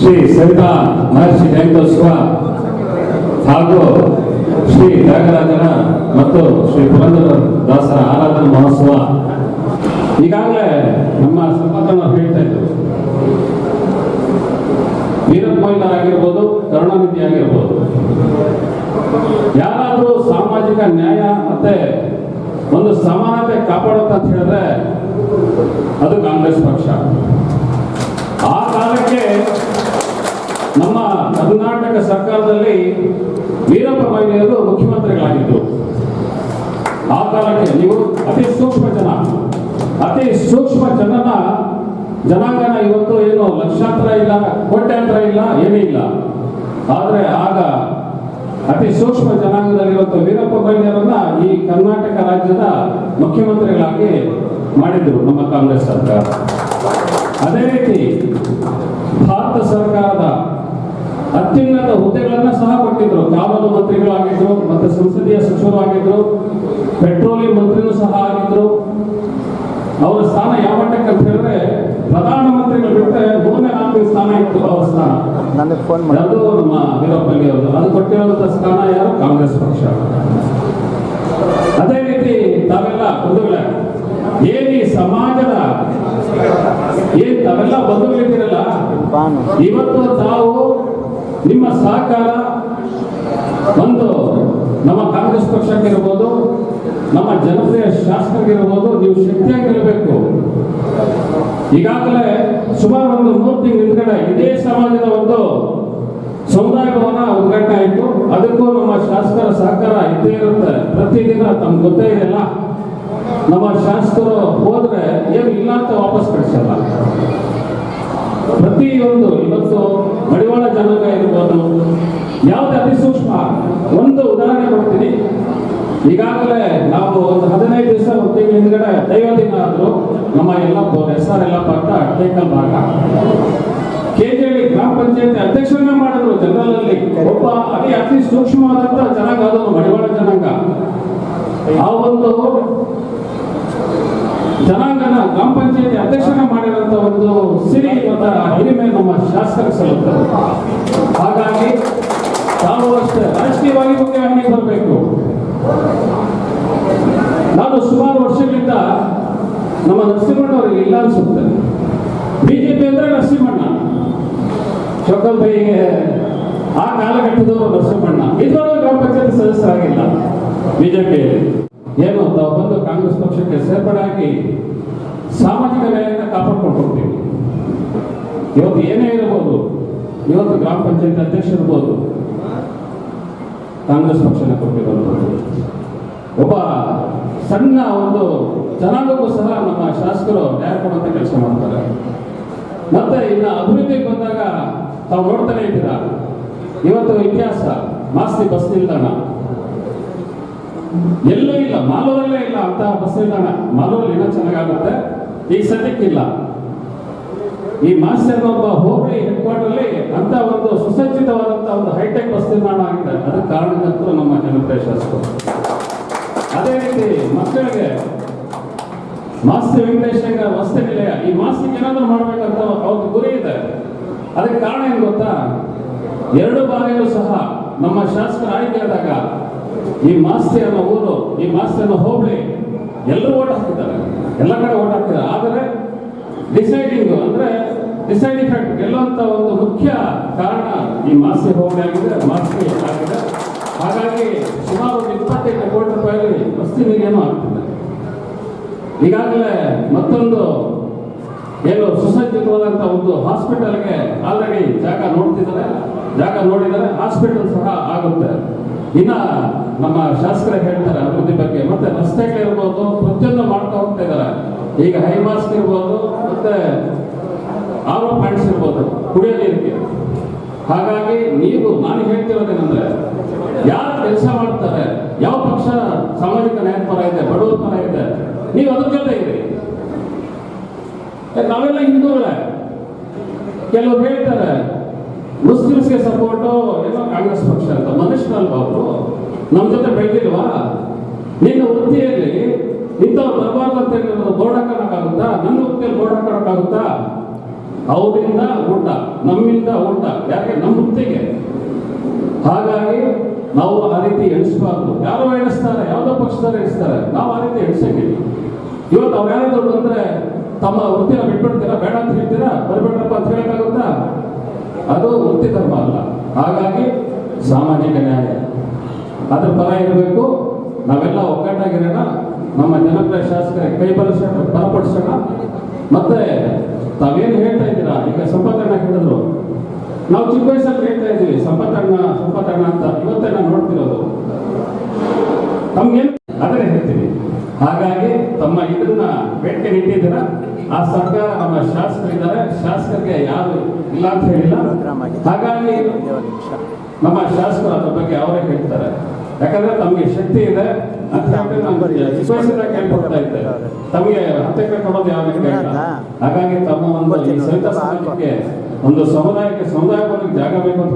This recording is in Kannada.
ಶ್ರೀ ಸಂತ ಮಹರ್ಷಿ ಜಯಂತೋತ್ಸವ ಹಾಗೂ ಶ್ರೀ ತ್ಯಾಗರಾಜನ ಮತ್ತು ಶ್ರೀ ಪುರಂದರ ದಾಸರ ಆರಾಧನಾ ಮಹೋತ್ಸವ. ಈಗಾಗಲೇ ನಮ್ಮ ಸಂಪಾದನ ಹೇಳ್ತಾ ಇದ್ರು. ವೀರಪ್ಪ ಆಗಿರ್ಬೋದು, ಕರುಣಾನಿಧಿ ಆಗಿರ್ಬೋದು. ಯಾರಾದರೂ ಸಾಮಾಜಿಕ ನ್ಯಾಯ ಮತ್ತೆ ಒಂದು ಸಮಾನತೆ ಕಾಪಾಡುತ್ತ ಅಂತ ಹೇಳಿದ್ರೆ ಅದು ಕಾಂಗ್ರೆಸ್ ಪಕ್ಷ. ಆ ಕಾಲಕ್ಕೆ ನಮ್ಮ ಕರ್ನಾಟಕ ಸರ್ಕಾರದಲ್ಲಿ ವೀರಪ್ಪ ಮೊಯ್ಲಿಯವರು ಮುಖ್ಯಮಂತ್ರಿಗಳಾಗಿದ್ದರು ಆ ಕಾಲಕ್ಕೆ ನೀವು ಅತಿ ಸೂಕ್ಷ್ಮ ಜನ. ಅತಿ ಸೂಕ್ಷ್ಮ ಜನನ, ಜನಾಂಗನ ಇವತ್ತು ಏನು ಲಕ್ಷಾಂತರ ಇಲ್ಲ, ಕೋಟ್ಯಾಂತರ ಇಲ್ಲ, ಏನೂ ಇಲ್ಲ. ಆದರೆ ಆಗ ಅತಿ ಸೂಕ್ಷ್ಮ ಜನಾಂಗದಲ್ಲಿ ಇವತ್ತು ವೀರಪ್ಪ ಮೊಯ್ಲಿಯವರನ್ನ ಈ ಕರ್ನಾಟಕ ರಾಜ್ಯದ ಮುಖ್ಯಮಂತ್ರಿಗಳಾಗಿ ಮಾಡಿದ್ರು ನಮ್ಮ ಕಾಂಗ್ರೆಸ್ ಸರ್ಕಾರ. ಅದೇ ರೀತಿ ಭಾರತ ಸರ್ಕಾರದ ಅತ್ಯುನ್ನತ ಹುದ್ದೆಗಳನ್ನ ಸಹ ಕೊಟ್ಟಿದ್ರು. ಕಾನೂನು ಮಂತ್ರಿಗಳಾಗಿದ್ರು ಮತ್ತೆ ಸಂಸದೀಯ ಸಚಿವರು ಆಗಿದ್ರು ಪೆಟ್ರೋಲಿಯಂ ಮಂತ್ರಿನೂ ಸಹ ಆಗಿದ್ರು. ಅವರ ಸ್ಥಾನ ಯಾವ ಮಟ್ಟಕ್ಕೆ ಅಂತ ಹೇಳಿದ್ರೆ ಪ್ರಧಾನಮಂತ್ರಿಗಳು ಬಿಟ್ಟರೆ ಮೂರನೇ ನಾಲ್ಕು ಸ್ಥಾನ ಇತ್ತು ಅವರ ಸ್ಥಾನ. ನನಗೆ ಫೋನ್ ಮಾಡಿ. ಅದು ನಮ್ಮ ವೀರಪ್ಪಲ್ಲಿ ಅವರು. ಅದು ಕೊಟ್ಟಿರುವಂತ ಸ್ಥಾನ ಯಾರು? ಕಾಂಗ್ರೆಸ್ ಪಕ್ಷ. ಅದೇ ರೀತಿ ತಾವೆಲ್ಲ ಬಂಧುಗಳೇ ಏನಿ ಈ ಸಮಾಜದ ಏನ್ ತಾವೆಲ್ಲ ಬಂಧುಗಳಿದ್ದೀರಲ್ಲ ಇವತ್ತು ತಾವು ನಿಮ್ಮ ಸಹಕಾರ ಒಂದು ನಮ್ಮ ಕಾಂಗ್ರೆಸ್ ಪಕ್ಷಕ್ಕಿರ್ಬೋದು, ನಮ್ಮ ಜನಪ್ರಿಯ ಶಾಸಕರಿಗಿರ್ಬೋದು, ನೀವು ಶಕ್ತಿಯಾಗಿರಬೇಕು. ಈಗಾಗಲೇ ಸುಮಾರು ಒಂದು ಮೂರು ತಿಂಗಳ ಹಿಂದ್ಗಡೆ ಇದೇ ಸಮಾಜದ ಒಂದು ಸಮುದಾಯ ಭವನ ಉದ್ಘಾಟನೆ ಆಯಿತು. ಅದಕ್ಕೂ ನಮ್ಮ ಶಾಸಕರ ಸಹಕಾರ ಇದ್ದೇ ಇರುತ್ತೆ. ಪ್ರತಿದಿನ ತಮ್ಗೆ ಗೊತ್ತೇ ಇದೆಯಲ್ಲ ನಮ್ಮ ಶಾಸಕರು ಹೋದ್ರೆ ಏನು ಇಲ್ಲ ಅಂತ ವಾಪಸ್ ಕಳಿಸಲ್ಲ. ಪ್ರತಿಯೊಂದು ಇವತ್ತು ಮಡಿವಾಳ ಜನಾಂಗ ಇರ್ಬೋದು, ಯಾವ್ದು ಅತಿ ಸೂಕ್ಷ್ಮ ಒಂದು ಉದಾಹರಣೆ ಕೊಡ್ತೀನಿ. ಈಗಾಗಲೇ ನಾವು ಒಂದು ಹದಿನೈದು ದಿವಸ ತಿಂಗಳ ಹಿಂದ್ಗಡೆ ದೈವ ದಿನ ಆದ್ರು ನಮ್ಮ ಎಲ್ಲ ಎಸ್ ಆರ್ ಎಲ್ಲ ಅಂತ ಟೇಕಲ್ ಭಾಗ. ಕೆಜೆಹಳ್ಳಿ ಗ್ರಾಮ ಪಂಚಾಯತ್ ಅಧ್ಯಕ್ಷರನ್ನ ಮಾಡಿದ್ರು ಜನರಲ್ ಅಲ್ಲಿ. ಒಬ್ಬ ಅತಿ ಅತಿ ಸೂಕ್ಷ್ಮವಾದಂತ ಜನಾಂಗ ಅದು ಮಡಿವಾಳ ಜನಾಂಗ. ಆ ಒಂದು ಜನಾಂಗನ ಗ್ರಾಮ ಪಂಚಾಯತಿ ಅಧ್ಯಕ್ಷನ ಮಾಡಿರುವಂತ ಒಂದು ಸಿರಿ ಮತ ಹಿರಿಮೆ ನಮ್ಮ ಶಾಸಕರ ಸಲ್ಲುತ್ತದೆ ಹಾಗಾಗಿ ತಾವು ಅಷ್ಟೇ ರಾಜಕೀಯವಾಗಿ ಮುಖ್ಯವಾಹಿನಿಗೆ ಬರಬೇಕು. ನಾನು ಸುಮಾರು ವರ್ಷಗಳಿಂದ ನಮ್ಮ ನರಸಿಂಹಣ್ಣವರಿಗೆ ಇಲ್ಲ ಅನ್ಸುತ್ತೆ. ಬಿಜೆಪಿ ಅಂದ್ರೆ ನರಸಿಂಹಣ್ಣ. ಚೊಕ್ಕಲ್ಬೈಗೆ ಆ ಕಾಲಘಟ್ಟದವರು ನರಸಿಂಹಣ್ಣ. ಇದ್ರೂ ಗ್ರಾಮ ಪಂಚಾಯತ್ ಸದಸ್ಯರಾಗಿಲ್ಲ ಬಿಜೆಪಿಯಲ್ಲಿ. ಏನು ತಾವು ಬಂದು ಕಾಂಗ್ರೆಸ್ ಪಕ್ಷಕ್ಕೆ ಸೇರ್ಪಡೆ ಆಗಿ ಸಾಮಾಜಿಕ ನ್ಯಾಯವನ್ನು ಕಾಪಾಡ್ಕೊಂಡು ಹೋಗ್ತೀವಿ ಇವತ್ತು ಏನೇ ಇರಬಹುದು ಇವತ್ತು ಗ್ರಾಮ ಪಂಚಾಯತ್ ಅಧ್ಯಕ್ಷ ಇರ್ಬೋದು, ಕಾಂಗ್ರೆಸ್ ಪಕ್ಷನ ಕೊಟ್ಟಿರುವಂಥದ್ದು ಒಬ್ಬ ಸಣ್ಣ ಒಂದು ಜನಾಂಗಕ್ಕೂ ಸಹ ನಮ್ಮ ಶಾಸಕರು ನ್ಯಾಯ ಕೊಡುವಂತ ಕೆಲಸ ಮಾಡ್ತಾರೆ. ಮತ್ತೆ ಇನ್ನ ಅಭಿವೃದ್ಧಿಗೆ ಬಂದಾಗ ತಾವು ನೋಡ್ತಾನೆ ಇದ್ದೀರಾ? ಇವತ್ತು ಇತಿಹಾಸ, ಮಾಸ್ತಿ ಬಸ್ ನಿಲ್ದಾಣ. ಎಲ್ಲೂ ಇಲ್ಲ. ಮಾಲೂರಲ್ಲೇ ಇಲ್ಲ ಅಂತ ಬಸ್ ನಿಲ್ದಾಣ. ಮಾಲೂರಲ್ಲಿ ಏನೋ ಚೆನ್ನಾಗಾಗುತ್ತೆ. ಈಗ ಸದ್ಯಕ್ಕಿಲ್ಲ ಈ ಮಾಸ್ಟರ್ ಒಬ್ಬ ಹೋಬಳಿ ಹೆಡ್ ಕ್ವಾರ್ಟರ್ಲಿ ಅಂತ ಒಂದು ಸುಸಜ್ಜಿತವಾದಂತ ಒಂದು ಹೈಟೆಕ್ ಬಸ್ ನಿರ್ಮಾಣ ಆಗಿದೆ. ಅದಕ್ಕೆ ಕಾರಣಕ್ಕಂತೂ ನಮ್ಮ ಜನಪ್ರಿಯ ಶಾಸಕರು. ಅದೇ ರೀತಿ ಮಕ್ಕಳಿಗೆ ಮಾಸ್ತಿ ವೆಂಕಟೇಶ್ವರ ವಸತಿ ನಿಲಯ, ಈ ಮಾಸ್ತಿಗೆ ಏನಾದ್ರು ಮಾಡ್ಬೇಕಂತ ಅವ್ರ ಗುರಿ ಇದೆ. ಅದಕ್ಕೆ ಕಾರಣ ಏನು ಗೊತ್ತಾ? ಎರಡು ಬಾರಿಯೂ ಸಹ ನಮ್ಮ ಶಾಸಕರ ಆಯ್ಕೆಯಾದಾಗ ಈ ಮಾಸ್ತಿ ಅನ್ನೋ ಊರು ಈ ಮಾಸ್ತಿ ಅನ್ನೋ ಹೋಬಳಿ ಎಲ್ಲರೂ ಓಟ್ ಎಲ್ಲ ಕಡೆ ಓಟ್ ಆದರೆ ಡಿಸೈಡಿಂಗ್ ಅಂದ್ರೆ ಡಿಸೈಡಿಂಗ್ ಫ್ಯಾಕ್ಟ್ ಗೆಲ್ಲುವಂತ ಒಂದು ಮುಖ್ಯ ಕಾರಣ ಈ ಮಾಸ್ತಿ ಹೋಬಳಿ ಆಗಿದೆ, ಮಾಸ್ತಿ ಆಗಿದೆ. ಹಾಗಾಗಿ ಸುಮಾರು ಒಂದು ಇಪ್ಪತ್ತೈದು ಕೋಟಿ ರೂಪಾಯಿ ವಸ್ತಿ ನೀರೇನು ಆಗ್ತಿದೆ ಈಗಾಗಲೇ ಮತ್ತೊಂದು ಏನು ಸುಸಜ್ಜಿತವಾದಂತ ಒಂದು ಹಾಸ್ಪಿಟಲ್ಗೆ ಆಲ್ರೆಡಿ ಜಾಗ ನೋಡ್ತಿದ್ದಾರೆ. ಜಾಗ ನೋಡಿದರೆ ಹಾಸ್ಪಿಟಲ್ ಸಹ ಆಗುತ್ತೆ. ಇನ್ನ ನಮ್ಮ ಶಾಸ್ತ್ರ ಹೇಳ್ತಾರೆ ಅಭಿವೃದ್ಧಿ ಬಗ್ಗೆ. ಮತ್ತೆ ರಸ್ತೆಗಳಿರ್ಬೋದು ಪ್ರತಿಯೊಂದು ಮಾಡ್ತಾ ಹೋಗ್ತಾ ಇದ್ದಾರೆ ಈಗ ಹೈ ಮಾಸ್ಕ್ ಇರ್ಬೋದು, ಮತ್ತೆ ಆರೋ ಪಾಯಿಂಟ್ಸ್ ಇರ್ಬೋದು, ಕುಡಿಯೋ ನೀರಿಗೆ. ಹಾಗಾಗಿ ನೀವು ನಾನು ಹೇಳ್ತಿರೋದೇನೆಂದ್ರೆ ಯಾರು ಕೆಲಸ ಮಾಡ್ತಾರೆ, ಯಾವ ಪಕ್ಷ ಸಾಮಾಜಿಕ ನ್ಯಾಯ ಪರ ಇದೆ, ಬಡವರ ಪರ ಇದೆ, ನೀವು ಅದ್ರ ಜೊತೆ ಇರಿ. ನಾವೆಲ್ಲ ಹಿಂದೂಗಳೇ? ಕೆಲವರು ಹೇಳ್ತಾರೆ ಮುಸ್ಲಿಮ್ಸ್ಗೆ ಸಪೋರ್ಟು ಏನೋ ಕಾಂಗ್ರೆಸ್ ಪಕ್ಷ ಅಂತ. ಮನುಷ್ಯರಲ್ವಾ ಅವರು ನಮ್ಮ ಜೊತೆ ಬೆಳೆದಿಲ್ವಾ? ನಿನ್ನ ವೃತ್ತಿಯಲ್ಲಿ ಇಂಥವ್ರು ಬರಬಾರ್ದು ಅಂತ ಹೇಳಿರೋದು ಬೋರ್ಡ್ ಹಾಕೋಕ್ಕಾಗುತ್ತಾ ನನ್ನ ವೃತ್ತಿಯಲ್ಲಿ ಬೋರ್ಡ್ ಹಾಕೋಕ್ಕಾಗುತ್ತಾ ಅವರಿಂದ ಊಟ, ನಮ್ಮಿಂದ ಊಟ. ಯಾಕೆ? ನಮ್ಮ ವೃತ್ತಿಗೆ. ಹಾಗಾಗಿ ನಾವು ಆ ರೀತಿ ಎಣಿಸಬಾರ್ದು. ಯಾರೋ ಎಣಿಸ್ತಾರೆ, ಯಾವುದೋ ಪಕ್ಷದವ್ರು ಎಣಿಸ್ತಾರೆ. ನಾವು ಆ ರೀತಿ ಎಣಿಸಂಗಿಲ್ಲ. ಇವತ್ತು ಅವ್ರು ದೊಡ್ಡ ಬಂದ್ರೆ ತಮ್ಮ ವೃತ್ತಿಯನ್ನು ಬಿಟ್ಬಿಡ್ತೀರಾ? ಬೇಡ ಅಂತ ಹೇಳ್ತೀರಾ? ಬರಬೇಡಪ್ಪ ಅಂತ ಹೇಳಕ್ಕಾಗುತ್ತಾ? ಅದು ವೃತ್ತಿ ಧರ್ಮ ಅಲ್ಲ. ಹಾಗಾಗಿ ಸಾಮಾಜಿಕ ನ್ಯಾಯ ಅದ್ರ ಪರ ಇರಬೇಕು. ನಾವೆಲ್ಲ ಒಗ್ಗಟ್ಟಾಗಿರೋಣ. ನಮ್ಮ ಜನಪ್ರಿಯ ಶಾಸಕರಿಗೆ ಕೈ ಬಲಸೋಣ ಬಲಪಡಿಸೋಣ ಮತ್ತೆ ತಾವೇನು ಹೇಳ್ತಾ ಇದ್ದೀರಾ? ಈಗ ಸಂಪತ್ತಣ್ಣ ಹೇಳಿದ್ರು. ನಾವು ಚಿಕ್ಕ ವಯಸ್ಸಲ್ಲಿ ಹೇಳ್ತಾ ಇದ್ದೀವಿ ಸಂಪತ್ತಣ್ಣ ಸಂಪತ್ತಣ್ಣ ಅಂತ. ಇವತ್ತೇ ನಾನು ನೋಡ್ತಿರೋದು. ಹೇಳ್ತೀನಿ ಇದನ್ನ ಬೇಡಿಕೆ ನಿಂತಿದ್ದೀರಾ ಆ ಸರ್ಕಾರ ನಮ್ಮ ಶಾಸಕರಿದ್ದಾರೆ. ಶಾಸಕರಿಗೆ ಯಾರು ಇಲ್ಲ ಅಂತ ಹೇಳಿಲ್ಲ. ಹಾಗಾಗಿ ನಮ್ಮ ಶಾಸಕರು ಅದ್ರ ಬಗ್ಗೆ ಅವರೇ ಹೇಳ್ತಾರೆ. ಯಾಕಂದ್ರೆ ತಮಗೆ ಶಕ್ತಿ ಇದೆ ಅಂತ ಕೇಳ್ಕೊಡ್ತಾ ಇದ್ದೆ ತಮಗೆ ಹತ್ತಕ್ಕೆ ಕೊಡೋದು ಯಾವ ಹಾಗಾಗಿ ತಮ್ಮ ಒಂದು ಸಹಿತ ಸಮಾಜಕ್ಕೆ ಒಂದು ಸಮುದಾಯಕ್ಕೆ ಸಮುದಾಯ ಜಾಗ ಬೇಕು ಅಂತ